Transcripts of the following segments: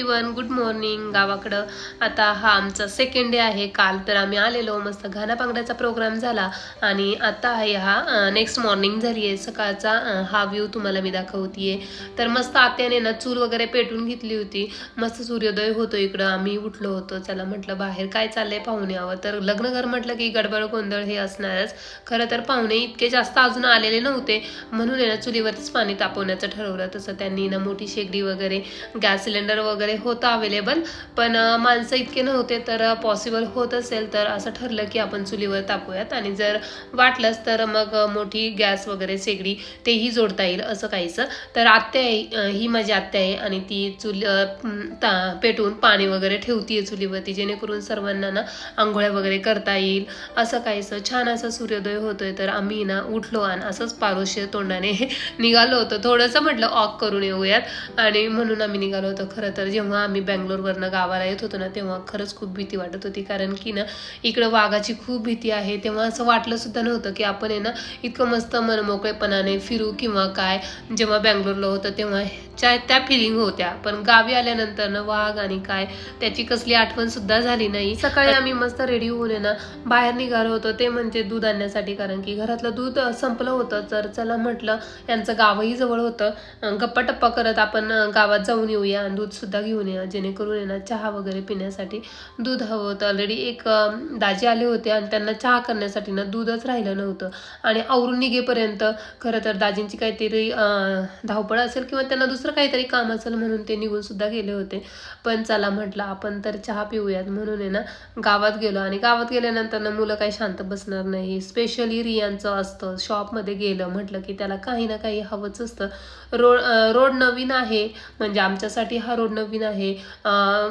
Hi everyone good morning गावाकडं आता हा आमचा सेकंड डे आहे. काल तर आम्ही आलेलो मस्त घाना पांगड्याचा प्रोग्राम झाला. आणि आता आहे हा नेक्स्ट मॉर्निंग झाली आहे. सकाळचा हा व्ह्यू तुम्हाला मी दाखवतीये. तर मस्त आत्याने ना चूल वगैरे पेटून घेतली होती. मस्त सूर्योदय होतो इकडं. आम्ही उठलो होतो. चला म्हटलं बाहेर काय चाललंय पाहुणे? यावं तर लग्नघर म्हटलं की गडबड गोंधळ हे असणारच. खरं तर पाहुणे इतके जास्त अजून आलेले नव्हते. म्हणून आहे ना चुलीवरतीच पाणी तापवण्याचं ठरवलं. तसं त्यांनी ना मोठी शेगडी वगैरे गॅस सिलेंडर वगैरे होतं अवेलेबल पण माणसं इतके नव्हते तर पॉसिबल होत असेल तर असं ठरलं की आपण चुलीवर तापूयात. आणि जर वाटलंच तर मग मोठी गॅस वगैरे शेगडी तेही जोडता येईल असं काहीचं तर आत्या आहे ही माझी आत्या आहे. आणि ती चुल ता- पेटवून पाणी वगैरे ठेवतीये चुलीवरती जेणेकरून सर्वांना ना आंघोळ्या वगैरे करता येईल असं काहीचं छान असं सूर्योदय होतोय तर आम्ही ना उठलो आणि असंच पारोशे तोंडाने निघालो होतो. थोडंसं म्हटलं ऑक करून येऊयात. आणि म्हणून आम्ही निघालो होतो. खरं तर जेव्हा आम्ही बँगलोरवरनं गावाला येत होतो ना तेव्हा खरंच खूप भीती वाटत होती. कारण की ना इकडं वाघाची खूप भीती आहे. तेव्हा असं वाटलं सुद्धा नव्हतं की आपण आहे ना इतकं मस्त मनमोकळेपणाने फिरू किंवा काय. जेव्हा बँगलोरला होतं तेव्हा च्या त्या फिलिंग होत्या. पण गावी आल्यानंतर ना वाघ आणि काय त्याची कसली आठवण सुद्धा झाली नाही. सकाळी आम्ही मस्त रेडी होऊन आहे ना बाहेर निघालो होतो. ते म्हणजे दूध आणण्यासाठी कारण की घरातलं दूध संपलं होतं. तर चला म्हटलं यांचं गावही जवळ होतं. गप्पा टप्पा करत आपण गावात जाऊन येऊया. आणि दूध सुद्धा घेऊन या जेणेकरून आहे ना चहा वगैरे पिण्यासाठी दूध हवं होतं. ऑलरेडी एक दाजी आले होते आणि त्यांना चहा करण्यासाठी ना दूधच राहिलं नव्हतं. आणि आवरून निघेपर्यंत खरं तर दाजींची काहीतरी धावपळ असेल किंवा त्यांना दुसरं काहीतरी काम असेल म्हणून ते निघून सुद्धा गेले होते. पण चला म्हटलं आपण तर चहा पिऊयात म्हणून आहे ना गावात गेलो. आणि गावात गेल्यानंतर ना मुलं काही शांत बसणार नाही. स्पेशली रियांचं असतं. शॉपमध्ये गेलं म्हटलं की त्याला काही ना काही हवंच असतं. रोड रोड नवीन आहे. म्हणजे आमच्यासाठी हा रोड नवीन आहे.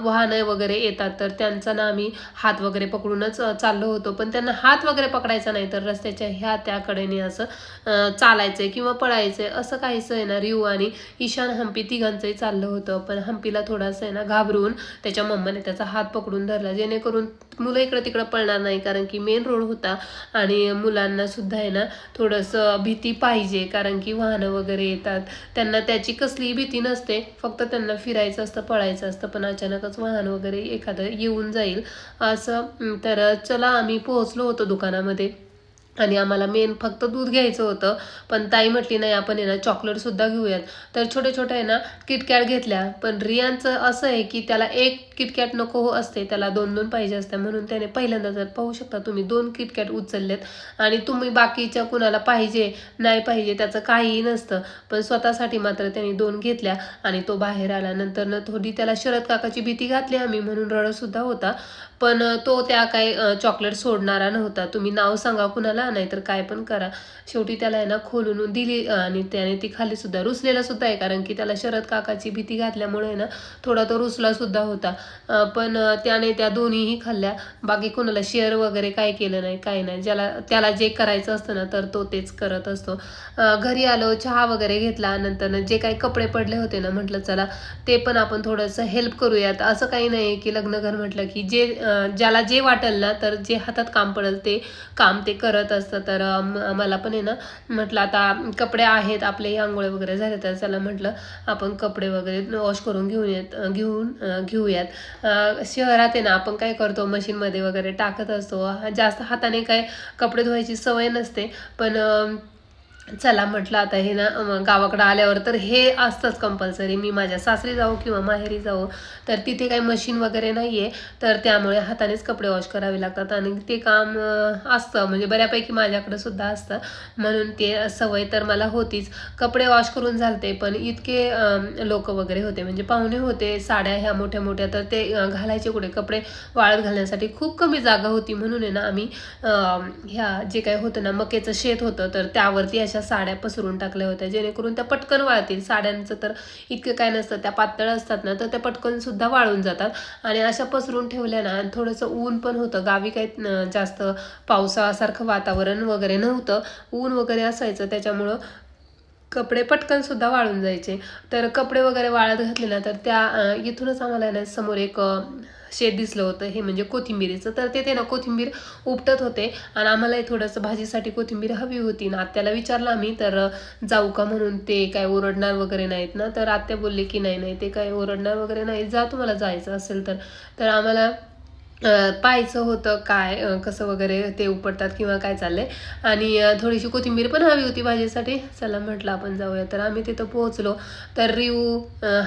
वाहनं वगैरे येतात तर त्यांचा ना आम्ही हात वगैरे पकडूनच चाललो होतो. पण त्यांना हात वगैरे पकडायचा नाही तर रस्त्याच्या ह्या त्याकडेने असं चालायचं आहे किंवा पळायचंय असं काहीसं आहे ना रिव आणि ईशान हम्पी तिघांचंही चाललं होतं. पण हम्पीला थोडासा आहे ना घाबरून त्याच्या मम्माने त्याचा हात पकडून धरला. जेणेकरून मुलं इकडं तिकडं पळणार नाही कारण की मेन रोड होता आणि मुलांना सुद्धा आहे ना थोडंसं भीती पाहिजे. कारण की वाहनं वगैरे येतात. त्यांना त्याची कसलीही भीती नसते. फक्त त्यांना फिरायचं असतं. पळायचं असतं पण अचानकच वाहन वगैरे एखादं येऊन जाईल. असं तर चला आम्ही पोहोचलो होतो दुकानामध्ये. आणि आम्हाला मेन फक्त दूध घ्यायचं होतं. पण ताई म्हटली नाही आपण आहे ना चॉकलेटसुद्धा घेऊयात. तर छोटे छोटे आहे ना किटकॅट घेतल्या. पण रियांचं असं आहे की त्याला एक किटकॅट नको हो असते त्याला दोन दोन पाहिजे असते. म्हणून त्याने पहिल्यांदा जर पाहू शकता तुम्ही दोन किटकॅट उचललेत आणि तुम्ही बाकीच्या कुणाला पाहिजे नाही पाहिजे त्याचं काहीही नसतं. पण स्वतःसाठी मात्र त्याने दोन घेतल्या आणि तो बाहेर आला. नंतर न थोडी त्याला शरद काकाची भीती घातली आम्ही म्हणून रडतसुद्धा होता. पण तो त्या काही चॉकलेट सोडणारा नव्हता. तुम्ही नाव सांगा कुणाला नाहीतर काय पण करा. शेवटी त्याला आहे ना खोलून दिली आणि त्याने ती खाली सुद्धा रुसलेला सुद्धा आहे. कारण की त्याला शरद काकाची भीती घातल्यामुळे आहे ना थोडा तो रुसला सुद्धा होता. पण त्याने त्या दोन्हीही खाल्ल्या. बाकी कोणाला शेअर वगैरे काय केलं नाही काय नाही. ज्याला त्याला जे करायचं असतं ना तर तो तेच करत असतो. घरी आलो चहा वगैरे घेतला. नंतर जे काही कपडे पडले होते ना म्हटलं चला ते पण आपण थोडंसं हेल्प करूयात. असं काही नाही की लग्नघर म्हटलं की जे ज्याला जे वाटेल ना तर जे हातात काम पडेल ते काम ते करत असतं. तर मला पण आहे ना म्हटलं आता कपडे आहेत आपले आंघोळे वगैरे झाले तर चला म्हटलं आपण कपडे वगैरे वॉश करून घेऊन येत घेऊन घेऊयात. शहरात आहे ना आपण काय करतो मशीनमध्ये वगैरे टाकत असतो. हा- जास्त हाताने काय कपडे धुवायची सवय नसते. पण चला म्हटलं आता हे ना गावाकडं आल्यावर तर हे असतंच कंपल्सरी मी माझ्या सासरी जाऊ किंवा माहेरी जाऊ तर तिथे काही मशीन वगैरे नाही आहे तर त्यामुळे हातानेच कपडे वॉश करावे लागतात आणि ते काम असतं. म्हणजे बऱ्यापैकी माझ्याकडं सुद्धा असतं. म्हणून ते सवय तर मला होतीच. कपडे वॉश करून झालते पण इतके लोक वगैरे होते. म्हणजे पाहुणे होते साड्या ह्या मोठ्या मोठ्या तर ते घालायचे कुठे? कपडे वाळत घालण्यासाठी खूप कमी जागा होती म्हणून आहे ना आम्ही ह्या जे काही होतं ना मकेचं शेत होतं तर त्यावरती अशा साड्या पसरून टाकल्या होत्या जेणेकरून त्या पटकन वाळतील. साड्यांचं तर इतकं काय नसतं त्या पातळ असतात ना तर त्या पटकन सुद्धा वाळून जातात. आणि अशा पसरून ठेवल्या ना आणि थोडंसं ऊन पण होतं. गावी काही जास्त पावसासारखं वातावरण वगैरे नव्हतं. ऊन वगैरे असायचं त्याच्यामुळं कपडे पटकन सुद्धा वाळून जायचे. तर कपडे वगैरे वाळत घातले ना तर त्या इथूनच आम्हाला ना समोर एक शेत दिसलं होतं हे म्हणजे कोथिंबीरीचं. तर ते ना कोथिंबीर उपटत होते आणि आम्हालाही थोडंसं भाजीसाठी कोथिंबीर हवी होती. ना आत्याला विचारलं आम्ही तर जाऊ का म्हणून ते काय ओरडणार वगैरे नाहीत ना? तर आत्या बोलले की नाही नाही ते काय ओरडणार वगैरे नाही. जा तुम्हाला जायचं असेल तर. तर आम्हाला पाहायचं होतं काय कसं वगैरे ते उपटतात किंवा काय चाललंय. आणि थोडीशी कोथिंबीर पण हवी होती भाजीसाठी. चला म्हटलं आपण जाऊया. तर आम्ही तिथं पोहोचलो. तर रिऊ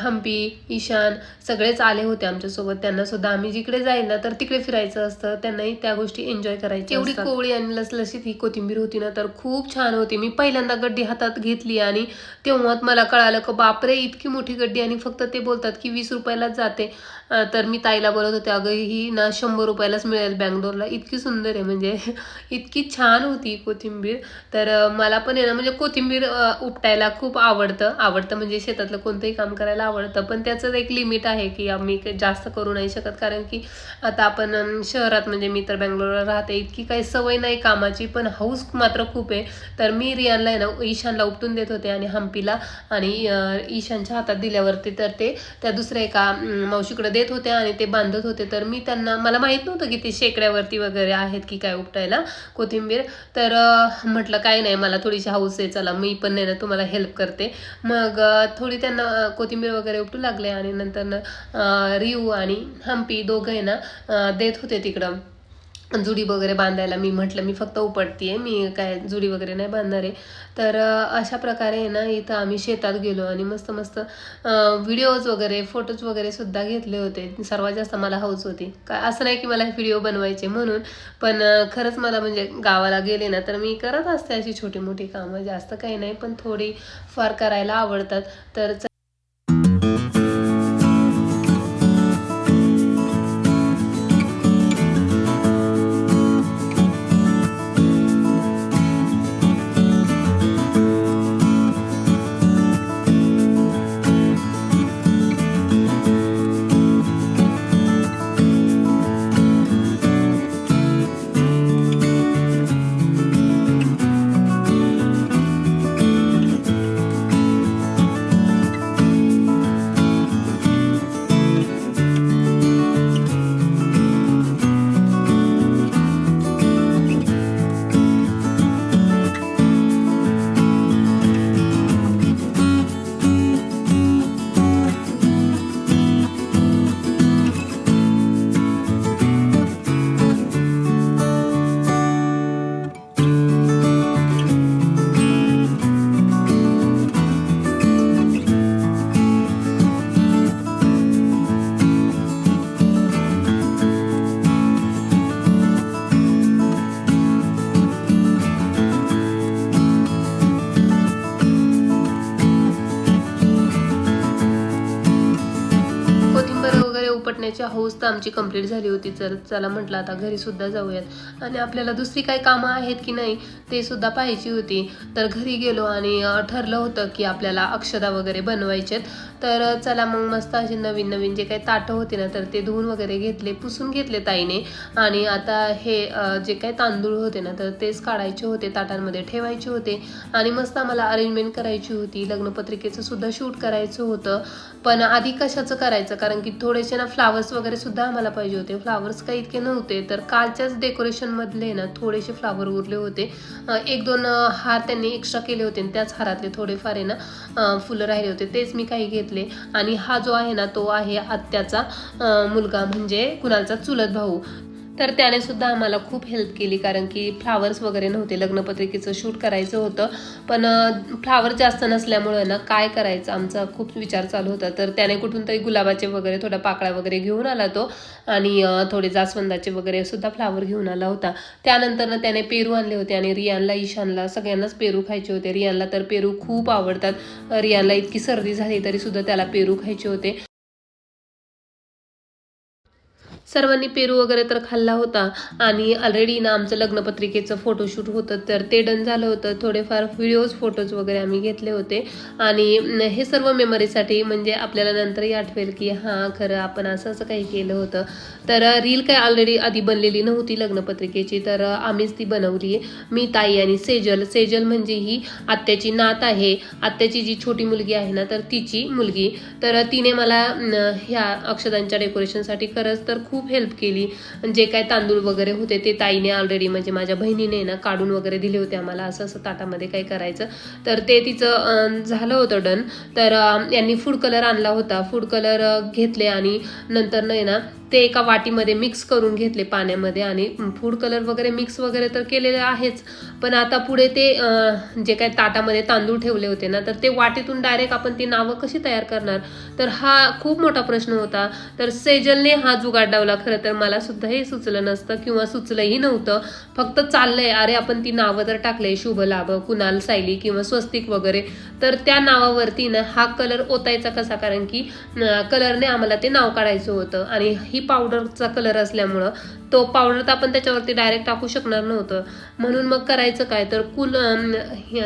हम्पी ईशान सगळेच आले होते आमच्यासोबत. त्यांना सुद्धा आम्ही जिकडे जाईल ना तर तिकडे फिरायचं असतं. त्यांनाही त्या गोष्टी एन्जॉय करायची एवढी कोवळी आणि लसलशीत ही कोथिंबीर होती ना तर खूप छान होती. मी पहिल्यांदा गड्डी हातात घेतली आणि तेव्हाच मला कळालं की बापरे इतकी मोठी गड्डी आणि फक्त ते बोलतात की वीस रुपयालाच जाते. तर मी ताईला बोलत होते अगं ही ना शंभर रुपयालाच मिळेल बँगलोरला. इतकी सुंदर आहे म्हणजे इतकी छान होती कोथिंबीर. तर मला पण आहे ना म्हणजे कोथिंबीर उपटायला खूप आवडतं. आवडतं म्हणजे शेतातलं कोणतंही काम करायला आवडतं पण त्याचं एक लिमिट आहे की आम्ही काही जास्त करू नाही शकत. कारण की आता आपण शहरात म्हणजे मी तर बँगलोरला राहते इतकी काही सवय नाही कामाची पण हाऊस मात्र खूप आहे. तर मी रियानला आहे ना ईशानला उपटून देत होते आणि हम्पीला आणि ईशानच्या हातात दिल्यावरती तर ते त्या दुसऱ्या एका मावशीकडे देत होते आणि ते बांधत होते तर मी त्यांना मला माहीत नव्हतं की ते शेकड्यावरती वगैरे आहेत की काय उपटायला कोथिंबीर. तर म्हटलं काय नाही मला थोडीशी हाऊस आहे चला मी पण नाही ना तुम्हाला हेल्प करते. मग थोडी त्यांना कोथिंबीर वगैरे उपटू लागले आणि नंतर रिऊ आणि हम्पी दोघं आहे ना देत होते तिकडं. जुडी वगैरे बांधायला मी म्हटलं मी फक्त उपटतीये मी काय जुडी वगैरे नाही बांधणार आहे. तर अशा प्रकारे आहे ना इथं आम्ही शेतात गेलो आणि मस्त मस्त व्हिडिओज वगैरे फोटोज वगैरे सुद्धा घेतले होते. सर्वात जास्त मला हौस होती. काय असं नाही की मला व्हिडिओ बनवायचे म्हणून पण खरंच मला म्हणजे गावाला गेले ना तर मी करत असते अशी छोटी मोठी कामं. जास्त काही नाही पण थोडी फार करायला आवडतात. तर वगैरे हौस तर आमची कंप्लीट झाली होती. तर चला म्हटलं आता घरी सुद्धा जाऊयात. आणि आपल्याला दुसरी काही कामं आहेत की नाही ते सुद्धा पाहायची होती. तर घरी गेलो आणि ठरलं होतं की आपल्याला अक्षदा वगैरे बनवायचेत तर चला मग मस्त अशी नवीन नवीन जे काही ताटं होते ना तर ते धुवून वगैरे घेतले पुसून घेतले ताईने. आणि आता हे जे काही तांदूळ होते ना तर तेच काढायचे होते ताटांमध्ये ठेवायचे होते. आणि मस्त आम्हाला अरेंजमेंट करायची होती. लग्नपत्रिकेचं सुद्धा शूट करायचं होतं. पण आधी कशाचं करायचं? कारण की थोडेसे ना फ्लावर्स वगैरे सुद्धा आम्हाला पाहिजे होते. फ्लावर्स काही इतके नव्हते तर कालच्याच डेकोरेशनमधले ना थोडेसे फ्लावर उरले होते. एक दोन हार त्यांनी एक्स्ट्रा केले होते आणि त्याच हारातले थोडेफार आहे ना फुलं राहिले होते. तेच मी काही घेतले. आणि हा जो आहे ना तो आहे आत्याचा मुलगा म्हणजे कुणालचा चुलत भाऊ. तर त्याने सुद्धा आम्हाला खूप हेल्प केली कारण की फ्लावर्स वगैरे नव्हते लग्नपत्रिकेचं शूट करायचं होतं. पण फ्लावर जास्त नसल्यामुळं ना काय करायचं आमचा खूप विचार चालू होता. तर त्याने कुठून तरी गुलाबाचे वगैरे थोडा पाकळा वगैरे घेऊन आला तो. आणि थोडे जास्वंदाचे वगैरे सुद्धा फ्लावर घेऊन आला होता. त्यानंतर ना त्याने पेरू आणले होते आणि रियानला ईशानला सगळ्यांनाच पेरू खायचे होते. रियानला तर पेरू खूप आवडतात. रियानला इतकी सर्दी झाली तरी सुद्धा त्याला पेरू खायचे होते. सर्वांनी पेरू वगैरे तर खाल्ला होता. आणि ऑलरेडी ना आमचं लग्नपत्रिकेचं फोटोशूट होतं तर ते डन झालं होतं. थोडेफार व्हिडिओज फोटोज वगैरे आम्ही घेतले होते. आणि हे सर्व मेमरीसाठी म्हणजे आपल्याला नंतरही आठवेल की हां खरं आपण असं असं काही केलं होतं. तर रील काय ऑलरेडी आधी बनलेली नव्हती लग्नपत्रिकेची तर आम्हीच ती बनवली. मी ताई आणि सेजल. सेजल म्हणजे ही आत्याची नात आहे. आत्याची जी छोटी मुलगी आहे ना तर तिची मुलगी. तर तिने मला न, ह्या अक्षदांच्या डेकोरेशनसाठी खरंच तर खूप खूप हेल्प केली. जे काय तांदूळ वगैरे होते ते ताईने ऑलरेडी म्हणजे माझ्या बहिणीने ना काढून वगैरे दिले होते आम्हाला. असं असं ताटामध्ये काही करायचं. तर ते तिचं झालं होतं डन तर यांनी फूड कलर आणला होता. फूड कलर घेतले आणि नंतर नाही ना ते एका वाटीमध्ये मिक्स करून घेतले पाण्यामध्ये आणि फूड कलर वगैरे मिक्स वगैरे तर केलेलं आहेच. पण आता पुढे ते जे काय ताटामध्ये तांदूळ ठेवले होते ना तर ते वाटीतून डायरेक्ट आपण ती नावं कशी तयार करणार? तर हा खूप मोठा प्रश्न होता. तर सेजलने हा जुगाड डावला खरं तर मला सुद्धा हे सुचलं नसतं किंवा सुचलंही नव्हतं. फक्त चाललंय अरे आपण ती नावं जर टाकले शुभ लाभ कुणाल सायली किंवा स्वस्तिक वगैरे. तर त्या नावावरती ना हा कलर ओतायचा कसा? कारण की कलरने आम्हाला ते नाव काढायचं होतं. आणि ही पावडरचा कलर असल्यामुळं तो पावडर तर आपण त्याच्यावरती डायरेक्ट टाकू शकणार नव्हतं. म्हणून मग करायचं काय? तर कुल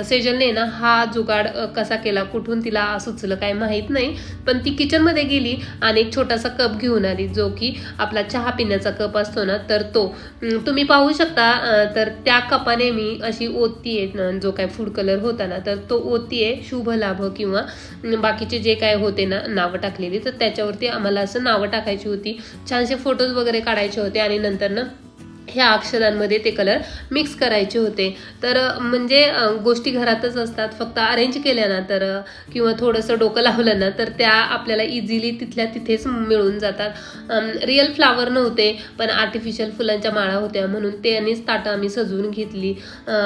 सेजलने ना हा जुगाड कसा केला? कुठून तिला सुचलं काय माहीत नाही. पण ती किचनमध्ये गेली आणि एक छोटासा कप घेऊन आली जो की आपला चहा पिण्याचा कप असतो ना तर तो. तुम्ही पाहू शकता तर त्या कपाने मी अशी ओततीये जो काय फूड कलर होता ना तर तो ओततीये शुभ लाभ किंवा बाकीचे जे काय होते ना नावं टाकलेली तर त्याच्यावरती आम्हाला असं नावं टाकायची होती. छानसे फोटोज वगैरे काढायचे होते आणि नंतर ना ह्या अक्षरांमध्ये ते कलर मिक्स करायचे होते. तर म्हणजे गोष्टी घरातच असतात. फक्त अरेंज केल्या ना तर किंवा थोडंसं डोकं लावलं ना तर त्या आपल्याला इझिली तिथल्या तिथेच मिळून जातात. रिअल फ्लावर नव्हते पण आर्टिफिशियल फुलांच्या माळा होत्या म्हणून त्यांनीच ताटं आम्ही सजवून घेतली.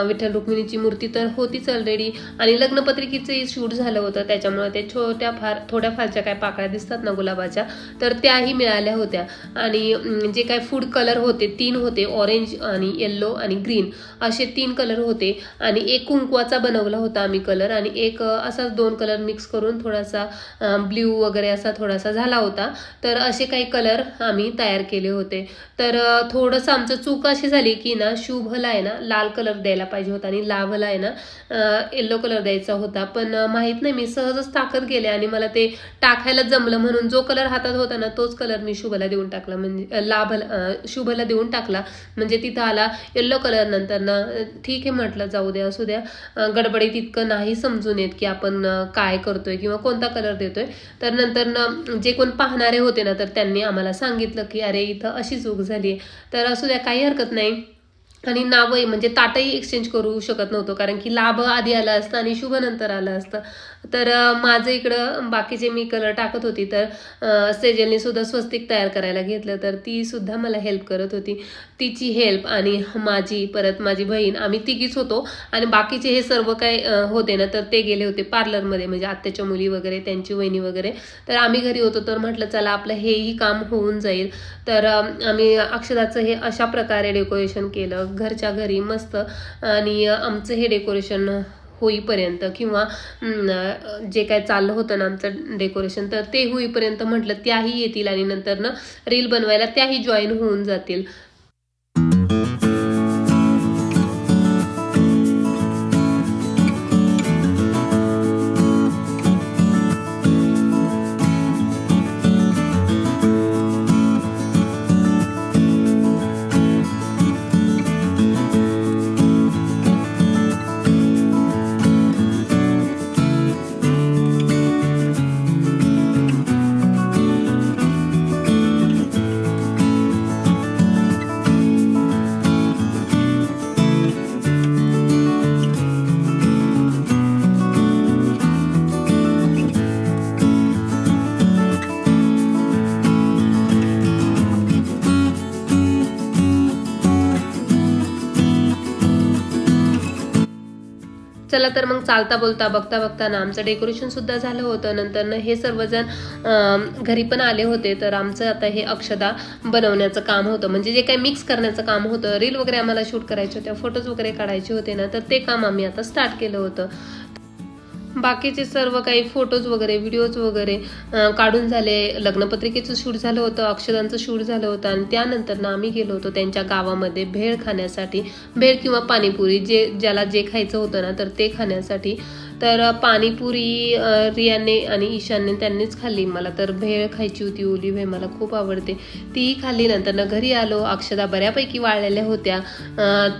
विठ्ठल रुक्मिणीची मूर्ती तर होतीच ऑलरेडी आणि लग्नपत्रिकेचंही शूट झालं होतं. त्याच्यामुळे ते छोट्या फार थोड्या फारच्या काय पाकळ्या दिसतात ना गुलाबाच्या तर त्याही मिळाल्या होत्या. आणि जे काय फूड कलर होते तीन होते. ऑरेंज आणि येल्लो आणि ग्रीन असे तीन कलर होते. आणि एक कुंकवाचा बनवला होता आम्ही कलर आणि एक असाच दोन कलर मिक्स करून थोडासा ब्ल्यू वगैरे असा थोडासा झाला होता. तर असे काही कलर आम्ही तयार केले होते. तर थोडंसं आमचं चूक अशी झाली की ना शुभला आहे ना लाल कलर द्यायला पाहिजे होता आणि लाभला आहे ना येल्लो कलर द्यायचा होता. पण माहीत नाही मी सहजच टाकत गेले आणि मला ते टाकायला जमलं म्हणून जो कलर हातात होता ना तोच कलर मी शुभला देऊन टाकला म्हणजे अं, लाभला शुभला देऊन टाकला. म्हणजे तिथं आला येल्लो कलर नंतर ना ठीक आहे म्हटलं जाऊ द्या असू द्या. गडबडीत इतकं नाही समजून येत की आपण काय करतोय किंवा कोणता कलर देतोय. तर नंतर ना जे कोण पाहणारे होते ना तर त्यांनी आम्हाला सांगितलं की अरे इथं अशी चूक झाली तर असू द्या काही हरकत नाही. आणि नावही म्हणजे ताटही एक्सचेंज करू शकत नव्हतो कारण की लाभ आधी आला असतं आणि शुभ नंतर आलं असतं. तर माझं इकडं बाकीचे मी कलर टाकत होती तर अं, सेजलने सुद्धा स्वस्तिक तयार करायला घेतलं. तर ती सुद्धा मला हेल्प करत होती. तिची हेल्प आणि माझी परत माझी बहीण आम्ही तिघीच होतो. आणि बाकीचे हे सर्व काय होते ना तर ते गेले होते पार्लरमध्ये म्हणजे आत्याच्या मुली वगैरे त्यांची वहिनी वगैरे. तर आम्ही घरी होतो तर म्हटलं चला आपलं हेही काम होऊन जाईल. तर आम्ही अक्षराचं हे अशा प्रकारे डेकोरेशन केलं. घरच्या घरी मस्त आणि आमचं हे डेकोरेशन होईपर्यंत किंवा जे काय चाललं होतं ना आमचं डेकोरेशन तर ते होईपर्यंत म्हटलं त्याही येतील आणि नंतर ना रील बनवायला त्याही जॉईन होऊन जातील. चला तर मग चालता बोलता बघता बघता ना आमचं डेकोरेशन सुद्धा झालं होतं. नंतर ना हे सर्वजण घरी पण आले होते. तर आमचं आता हे अक्षदा बनवण्याचं काम होतं. म्हणजे जे काही मिक्स करण्याचं काम होतं रील वगैरे आम्हाला शूट करायचे होते फोटोज वगैरे काढायचे होते ना तर ते काम आम्ही आता स्टार्ट केलं होतं. बाकीचे सर्व काही फोटोज वगैरे व्हिडिओज वगैरे काढून झाले. लग्नपत्रिकेचं शूट झालं होतं अक्षदांचं शूट झालं होतं आणि त्यानंतर ना आम्ही गेलो होतो त्यांच्या गावामध्ये भेळ खाण्यासाठी. भेळ किंवा पाणीपुरी जे ज्याला जे खायचं होतं ना तर ते खाण्यासाठी तर पाणीपुरी रियाने आणि ईशानने त्यांनीच खाल्ली. मला तर भेळ खायची होती ओली भेळ मला खूप आवडते. तीही खाल्ली. नंतर ना घरी आलो अक्षदा बऱ्यापैकी वाळलेल्या होत्या.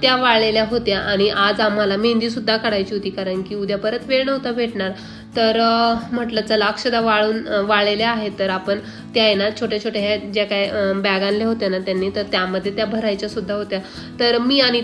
त्या वाळलेल्या होत्या आणि आज आम्हाला मेहंदीसुद्धा काढायची होती कारण की उद्या परत वेळ नव्हता भेटणार. तर म्हटलं चला अक्षदा वाळून वाळलेल्या आहेत. तर आपण त्या आहे ना छोट्या छोट्या ह्या ज्या काय बॅग आणल्या होत्या ना त्यांनी तर त्यामध्ये त्या भरायच्या सुद्धा होत्या. तर मी आणि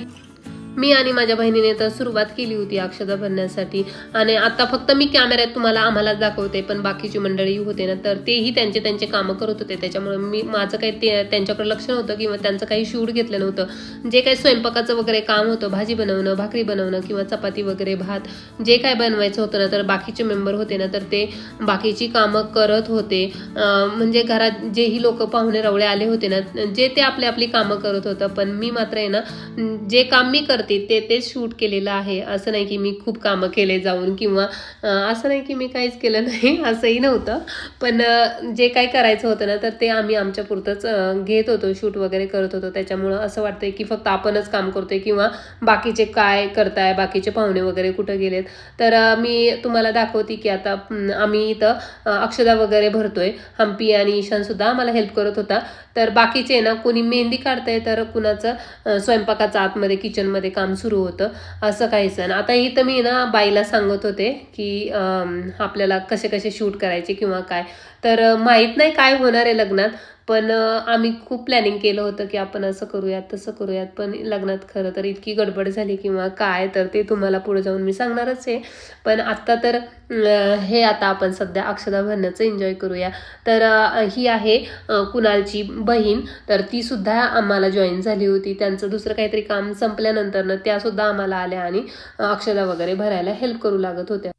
मी आणि माझ्या बहिणीने तर सुरुवात केली होती अक्षता भरण्यासाठी. आणि आता फक्त मी कॅमेऱ्यात तुम्हाला आम्हाला दाखवते पण बाकीची मंडळी होते ना तर तेही त्यांचे त्यांचे कामं करत होते. त्याच्यामुळे मी माझं काही ते त्यांच्याकडे लक्ष नव्हतं किंवा त्यांचं काही शूट घेतलं नव्हतं. जे काही स्वयंपाकाचं वगैरे काम होतं भाजी बनवणं भाकरी बनवणं किंवा चपाती वगैरे भात जे काय बनवायचं होतं ना तर बाकीचे मेंबर होते ना तर ते बाकीची कामं करत होते. म्हणजे घरात जेही लोक पाहुणे रवळे आले होते ना जे ते आपली आपली कामं करत होतं. पण मी मात्र आहे ना जे काम मी करते ते तेच शूट केलेलं आहे. असं नाही की मी खूप कामं केले जाऊन किंवा असं नाही की मी काहीच केलं नाही असंही नव्हतं. पण जे काही करायचं होतं ना तर ते आम्ही आमच्या पुरतंच घेत होतो शूट वगैरे करत होतो. त्याच्यामुळं असं वाटतंय की फक्त आपणच काम करतोय किंवा बाकीचे काय करताय बाकीचे पाहुणे वगैरे कुठं गेलेत. तर मी तुम्हाला दाखवते की आता आम्ही इथं अक्षदा वगैरे भरतोय. हम्पी आणि ईशानसुद्धा आम्हाला हेल्प करत होता. तर बाकीचे ना कोणी मेहंदी काढतंय तर कुणाचं स्वयंपाकाचं आतमध्ये किचनमध्ये काम सुरू होतं असं काही सण आता इथं मी ना बाईला सांगत होते की आपल्याला कसे कसे शूट करायचे किंवा काय. तर माहीत माहीत नाही काय होणार आहे लग्नात पण आम्ही खूप प्लॅनिंग केलं होतं की आपण असं करूयात तसं करूयात पण लग्नात खरं तर इतकी गडबड झाली किंवा काय तर ते तुम्हाला पुढे जाऊन मी सांगणारच आहे. पण आत्ता तर हे आता आपण सध्या अक्षदा भरण्याचं एन्जॉय करूया. तर ही आहे कुणालची बहीण. तर ती सुद्धा आम्हाला जॉईन झाली होती. त्यांचं दुसरं काहीतरी काम संपल्यानंतरनं त्यासुद्धा आम्हाला आल्या आणि अक्षदा वगैरे भरायला हेल्प करू लागत होत्या.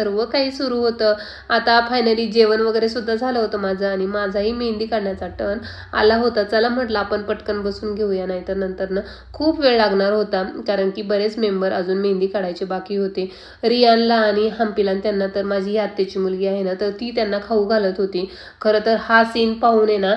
सर्व काही सुरू होतं. आता फायनली जेवण वगैरे सुद्धा झालं होतं माझं आणि माझाही मेहंदी काढण्याचा टर्न आला होता. चला म्हटलं आपण पटकन बसून घेऊया नाहीतर नंतर ना खूप वेळ लागणार होता कारण की बरेच मेंबर अजून मेहंदी काढायचे बाकी होते. रियानला आणि हम्पीला त्यांना तर माझी ही आत्याची मुलगी आहे ना तर ती त्यांना खाऊ घालत होती. खरं तर हा सीन पाहून ना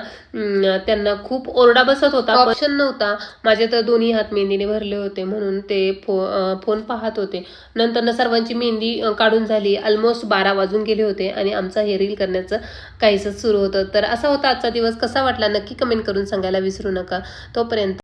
त्यांना खूप ओरडा बसत होता. ऑप्शन नव्हता. माझे तर दोन्ही हात मेहंदीने भरले होते म्हणून ते फो फोन पाहत होते. नंतर ना सर्वांची मेहंदी काढून झाली. ऑलमोस्ट बारा वाजून गेले होते आणि आमचा हे रील करण्याचं काहीच सुरू होतं. तर असा होता आजचा दिवस. कसा वाटला नक्की कमेंट करून सांगायला विसरू नका. तोपर्यंत